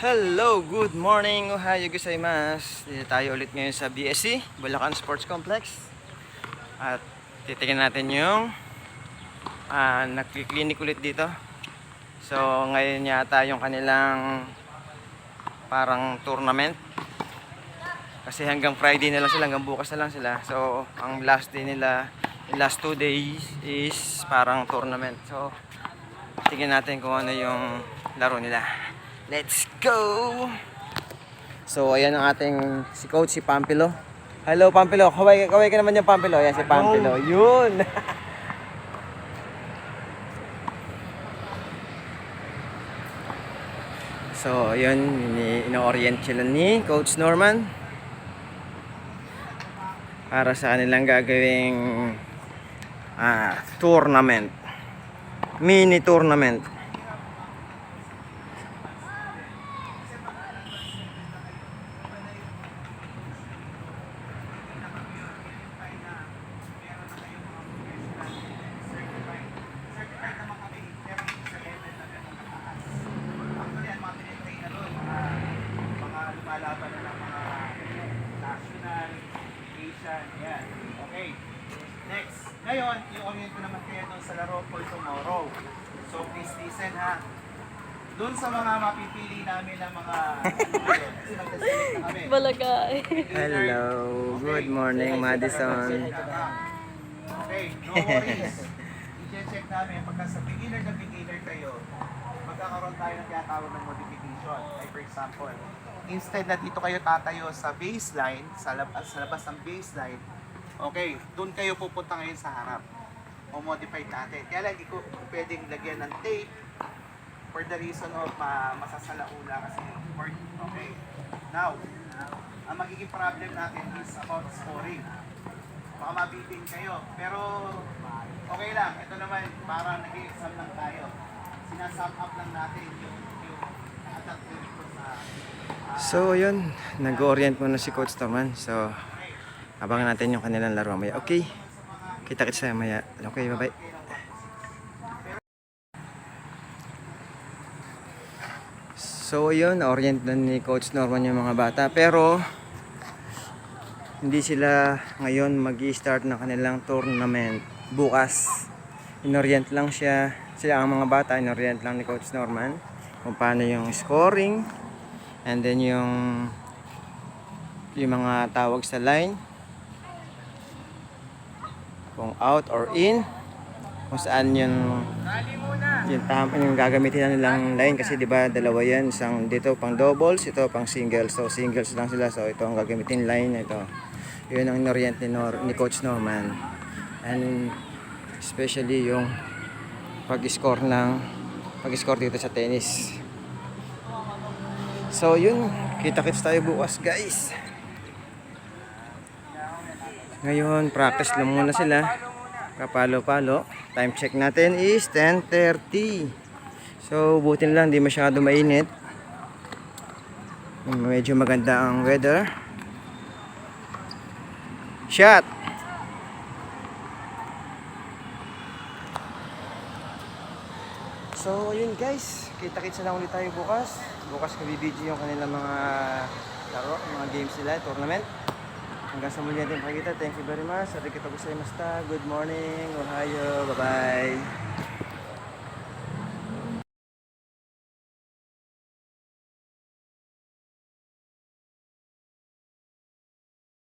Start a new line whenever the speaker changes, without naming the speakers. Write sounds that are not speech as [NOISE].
Hello, good morning, ohayo gozaimasu. Dito tayo ulit ngayon sa BSC, Bulacan Sports Complex. At titingnan natin yung ah, nagki-clinic ulit dito. So, ngayon yata yung kanilang parang tournament. Kasi hanggang Friday na lang sila, hanggang bukas na lang sila. So, ang last day nila, last two days is parang tournament. So, tingnan natin kung ano yung laro nila. Let's go! So, ayan ang ating si coach, si Pampilo. Hello, Pampilo. Kaway, kaway ka naman yung Pampilo. Ayan si Pampilo. Yun! [LAUGHS] so, ini- Ino-orient sila ni Coach Norman. Para sa kanilang gagawing ah, tournament. Mini tournament.
Yan. Okay. Next. Ngayon, i-orient ko naman kayo doon sa laro for tomorrow. So, please listen ha. Doon sa mga mapipili namin ng mga [LAUGHS] ano kami.
Balagay.
Hello. Good morning, Madison.
Okay, no worries. [LAUGHS] I-check namin pagka sa beginner na beginner kayo, magkakaroon tayo ng tinatawag ng modification. Like for example, instead na dito kayo tatayo sa baseline, sa labas, sa labas ng baseline, okay, doon kayo pupunta ngayon sa harap. O modify natin. Kaya lang, hindi ko pwedeng lagyan ng tape for the reason of ma masasalaula kasi yung court. Okay. Now, ang magiging problem natin is about scoring baka mabitin kayo. Pero okay lang. Ito naman, parang nag-exam lang tayo. Sinasum up lang natin yung, sa...
So, yun. Nag-orient muna si Coach Norman. So, abangan natin yung kanilang laro maya. Okay. Kita-kits tayo maya. Okay, bye-bye. So, yun. Na-orient na ni Coach Norman yung mga bata. Pero, hindi sila ngayon mag start ng kanilang tournament. Bukas, inorient lang siya. Sila ang mga bata, inorient lang ni Coach Norman kung paano yung scoring and then yung yung mga tawag sa line. Kung out or in kung saan yung yung, tam, yung gagamitin na nilang line. Kasi di ba dalawa yan isang dito pang doubles ito pang singles. So singles lang sila. So ito ang gagamitin line ito. Yun ang inorient ni, Nor, ni Coach Norman. And especially yung pag-score ng pag-score dito sa tennis. So yun. Kita-kits tayo bukas guys. Ngayon practice lang muna sila. Kapalo-palo. Time check natin is 10.30 so buti lang di masyado mainit. Medyo maganda ang weather. Shot So, ayun guys. Kita-kits na ulit tayo bukas. Bukas ka yung kanilang mga laro, mga games nila, tournament. Hanggang sa muli natin pakikita. Thank you very much. Arigatou gozaimashita. Good morning. Ohayo. Bye-bye.